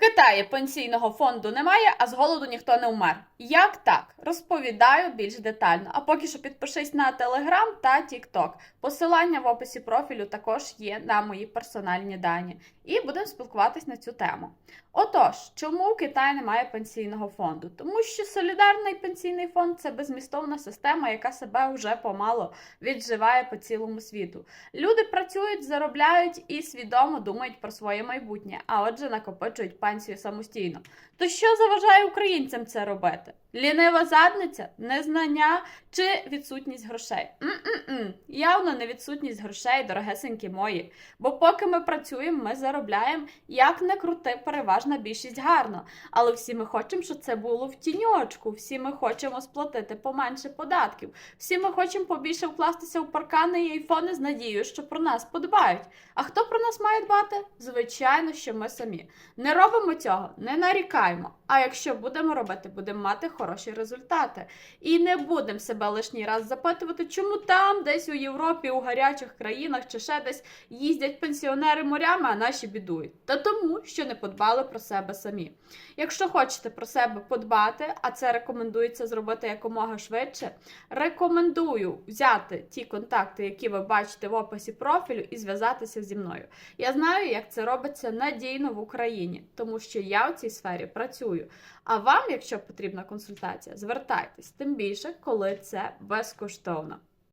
Китаї пенсійного фонду немає, а з голоду ніхто не вмер. Як так? Розповідаю більш детально. А поки що підпишись на Телеграм та Тікток. Посилання в описі профілю також є на мої персональні дані. І будемо спілкуватись на цю тему. Отож, чому в Китаї немає пенсійного фонду? Тому що солідарний пенсійний фонд це безмістовна система, яка себе вже помало відживає по цілому світу. Люди працюють, заробляють і свідомо думають про своє майбутнє, а отже, накопичують пенсію самостійно. То що заважає українцям це робити? Лінива задниця, незнання чи відсутність грошей? М-м-м. Явно не відсутність грошей, дорогесенькі мої. Бо поки ми працюємо, ми заробляємо, як не крути, переважна більшість гарно. Але всі ми хочемо, щоб це було в тіньочку. Всі ми хочемо сплатити поменше податків. Всі ми хочемо побільше вкластися в паркани і айфони з надією, що про нас подбають. А хто про нас має дбати? Звичайно, що ми самі. Не робимо цього, не нарікаємо. А якщо будемо робити, будемо мати хороші результати. І не будемо себе лишній раз запитувати, чому там, десь у Європі, у гарячих країнах чи ще десь їздять пенсіонери морями, а наші бідують. Та тому, що не подбали про себе самі. Якщо хочете про себе подбати, а це рекомендується зробити якомога швидше, рекомендую взяти ті контакти, які ви бачите в описі профілю, і зв'язатися зі мною. Я знаю, як це робиться надійно в Україні, тому що я у цій сфері працюю. А вам, якщо потрібна консультація, звертайтесь, тим більше, коли це безкоштовно.